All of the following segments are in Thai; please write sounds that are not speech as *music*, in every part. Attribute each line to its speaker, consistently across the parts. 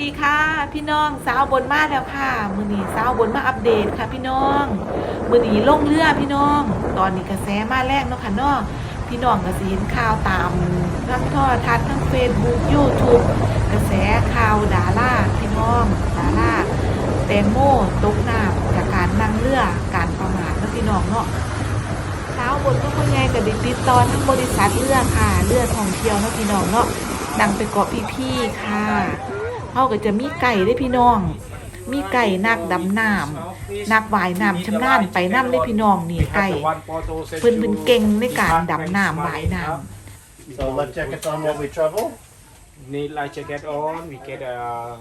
Speaker 1: ดีค่ะ พี่น้องสาวบนมาแล้วค่ะ มือนีสาวบนมาอัปเดตค่ะ พี่น้อง มือนี้ลงเรือพี่น้อง ตอนนี้กระแสมาแรกเนาะค่ะเนาะพี่น้องก็สิเห็นข่าวตามทั้งทอทัศน์ทั้งเฟซบุ๊กยูทูบกระแสข่าวดาราพี่น้องดาราแตงโมตกน้ำจากการนั่งเรือการประมาทเนาะพี่น้องเนาะเช้าบนก็คนใหญ่กับดิติดตอนทั้งบริษัทเรือค่ะเรือท่องเที่ยวเนาะพี่น้องเนาะดังไปเกาะพี่ๆค่ะ เขาก็จะมีไก่ได้พี่น้อง มีไก่นักดำน้ำนักว่ายน้ำชำนาญไปน้ำได้พี่น้องนี่ไก่เพิ่นเป็นเก่งในการดำน้ำว่ายน้
Speaker 2: So let's check it on when we travel.
Speaker 3: Need life jacket on. We get uh,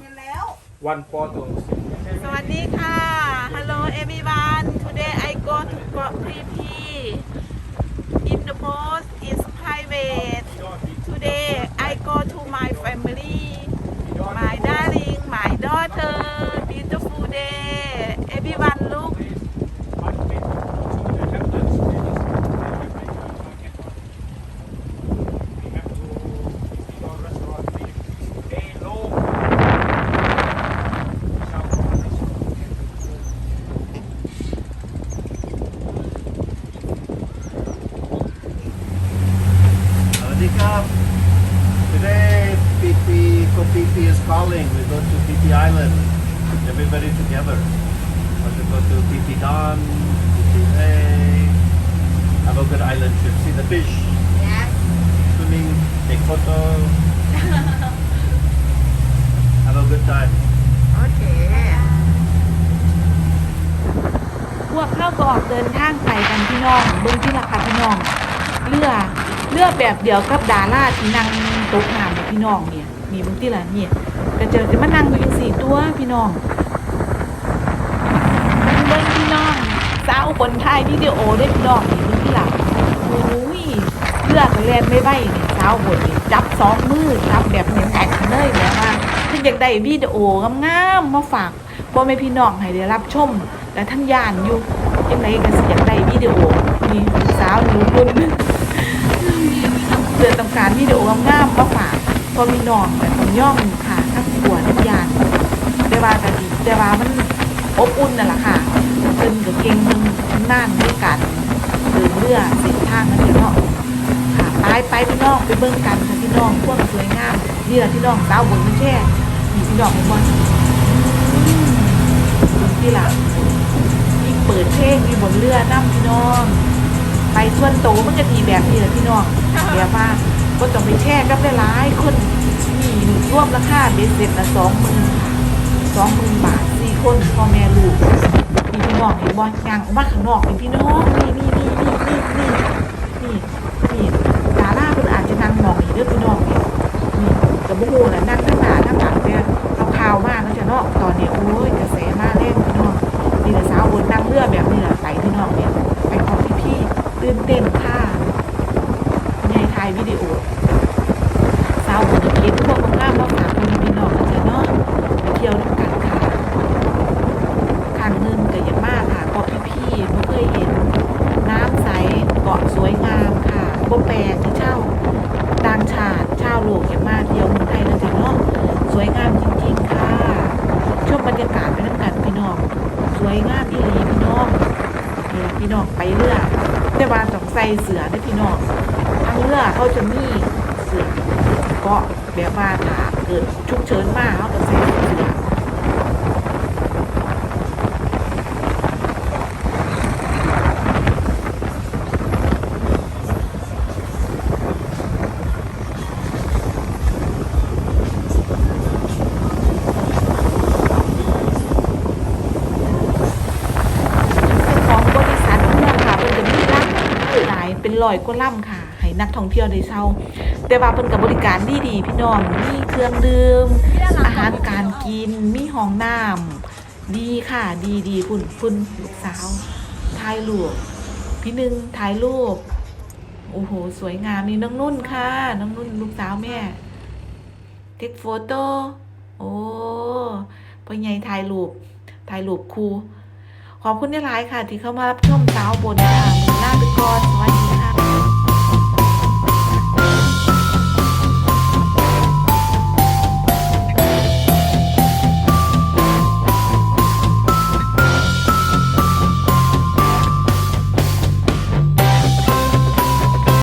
Speaker 3: one photo.
Speaker 1: Today,
Speaker 2: PP Kopipi is calling. We go to PP Island. Everybody together. Want to go to PP Don, PP Bay. Have a good island trip. See the fish. Swimming, take photo. *laughs* Have a good time.
Speaker 1: โอเค พวกเข้าก็ออกเดินทางไปกันพี่น้อง เบิ้งที่ราคาพี่น้อง เรือ เรือแบบเดียวกับดาราที่นั่งตกน้ำเนี่ยพี่น้องเนี่ย มีบิ้งที่ละเนี่ยก็เจอจะมานั่งอยู่สี่ตัวพี่น้องเบิ้งพี่น้องสาวคนไทยวิดีโอได้พี่น้องนี่เบิ้งที่ละโอ้ยเรือก็แล่นไม่ไหวเนี่ยสาวบนนี่จับสองมือจับแบบเหนียวแข็งเลยแบบว่าถ้าอยากได้วิดีโองามๆมาฝากพ่อแม่พี่น้องให้ได้รับชมแต่ท่านยานอยู่ยังไงก็สิอยากได้วิดีโอนี่สาวหนูคุณเการวิดีโองามๆมาฝากพ่อพี่น้องแต่ต้องย่องค่ะถ้าปวดทุกอย่านแต่ว่าก็ดีแต่ว่ามันอบอุ่นน่ะล่ะค่ะเพิ่นก็เก่งเพิ่นชำนาญในการเดินเรือเส้นทางนั่นเองเนาะค่ะไปไปพี่น้องไปเบิ่งกันค่ะพี่น้องพวกสวยงามนี่แหละพี่น้องสาวบนมันแช่มีพี่น้องเป็นบอลที่หลังมีเปิดเพลงมีบนเรือนั่งพี่น้องไปส่วนโตมันก็ดีแบบนี้แหละพี่น้องแบบว่า ก็ต้องไปแช่กับหลายๆคนมีร่วมราคาเบ็ดเสร็จละสองหมื่นค่ะสองหมื่นบาทสี่คนพ่อแม่ลูกมีพี่น้องเห็นบอลยางออกมาข้างนอกเป็นพี่น้องนี่นี่นี่นี่นี่นี่นี่นี่ดาราเพิ่นอาจจะนั่งมองอีกเด้อพี่น้องนี่นี่กับบุหูนะนั่งทั้งหน้าทั้งหลังเนี่ยเอาข่าวมากนะจ๊ะเนาะตอนนี้โอ้ยกระแสมาแรงพี่น้องนี่แหละสาวบนนั่งเรือแบบนี้แหละไปพี่น้องเนี่ยไปขอพี่พี่ๆตื่นเต้นถ่ายวิดีโอสาวบนเก็บพวกงามๆมาฝากคนพี่น้องนะจ๊ะเนาะไปเที่ยวด้วยกันค่ะครั้งหนึงก็อย่างมากค่ะเกาะพี่พี่ๆบ่เคยเห็น น้ำใสเกาะสวยงามค่ะบ่แปลกที่เช่าต่างชาติชาวโลกอย่างมาเที่ยวเมืองไทยนะจ๊ะเนาะสวยงามจริงๆค่ะชมบรรยากาศไปน้ำกันพี่น้องสวยงามอีหลีพี่น้อง น้องไปเรือแต่ว่าต้องใส่เสือได้พี่น้องทางเรือเขาจะมีเสือเกาะแบบว่าถ้าเกิดฉุกเฉินมากเขาก็ใส่เสือ ลายเป็นร้อยกว่าลำค่ะ ให้นักท่องเที่ยวได้เช่าแต่ว่าเพิ่นกับบริการดีดีพี่น้อง มีเครื่องดื่ม อาหารการกิน มีห้องน้ำดีค่ะ ดีดีๆคุณคุณลูกสาวถ่ายรูปพี่หนึ่งถ่ายรูป โอ้โห สวยงามนี่น้องนุ่นค่ะ น้องนุ่นลูกสาวแม่เทคโฟโต้ โอ้พ่อใหญ่ถ่ายรูปถ่ายรูปครูขอบคุณที่หลายค่ะ ที่เข้ามารับชมสาวบนค่ะมือลาไปก่อนสวัสดี